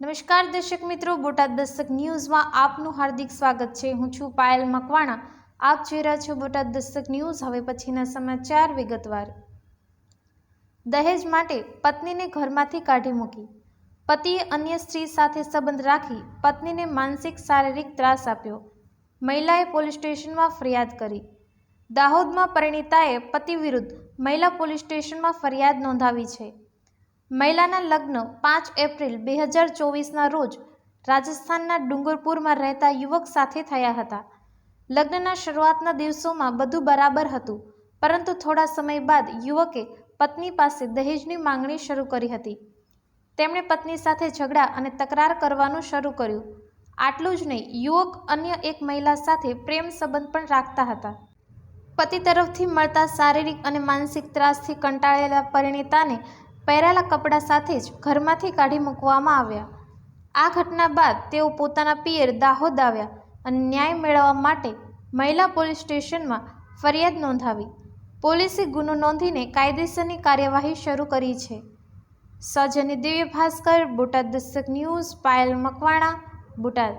નમસ્કાર દર્શક મિત્રો, બોટાદ દસ્તક ન્યૂઝમાં આપનું હાર્દિક સ્વાગત છે. હું છું પાયલ મકવાણા. આપ જોઈ રહ્યા છો બોટાદ દસ્તક ન્યૂઝ. હવે પછીના સમાચાર વિગતવાર. દહેજ માટે પત્નીને ઘરમાંથી કાઢી મૂકી. પતિએ અન્ય સ્ત્રી સાથે સંબંધ રાખી પત્નીને માનસિક શારીરિક ત્રાસ આપ્યો. મહિલાએ પોલીસ સ્ટેશનમાં ફરિયાદ કરી. દાહોદમાં પરિણીતાએ પતિ વિરુદ્ધ મહિલા પોલીસ સ્ટેશનમાં ફરિયાદ નોંધાવી છે. મહિલાના લગ્ન પાંચ એપ્રિલ બે હજાર ચોવીસના રોજ રાજસ્થાનના ડુંગરપુરમાં રહેતા યુવક સાથે થયા હતા. લગ્નના શરૂઆતના દિવસોમાં બધું બરાબર હતું, પરંતુ થોડા સમય બાદ યુવકે પત્ની પાસે દહેજની માંગણી શરૂ કરી હતી. તેમણે પત્ની સાથે ઝઘડા અને તકરાર કરવાનું શરૂ કર્યું. આટલું જ નહીં, યુવક અન્ય એક મહિલા સાથે પ્રેમ સંબંધ પણ રાખતા હતા. પતિ તરફથી મળતા શારીરિક અને માનસિક ત્રાસથી કંટાળેલા પરિણીતાને પહેરેલા કપડાં સાથે જ ઘરમાંથી કાઢી મૂકવામાં આવ્યા. આ ઘટના બાદ તેઓ પોતાના પિયર દાહોદ આવ્યા અને ન્યાય મેળવવા માટે મહિલા પોલીસ સ્ટેશનમાં ફરિયાદ નોંધાવી. પોલીસે ગુનો નોંધીને કાયદેસરની કાર્યવાહી શરૂ કરી છે. સજની દિવ્ય ભાસ્કર, બોટાદ દસ્તક ન્યૂઝ, પાયલ મકવાણા, બોટાદ.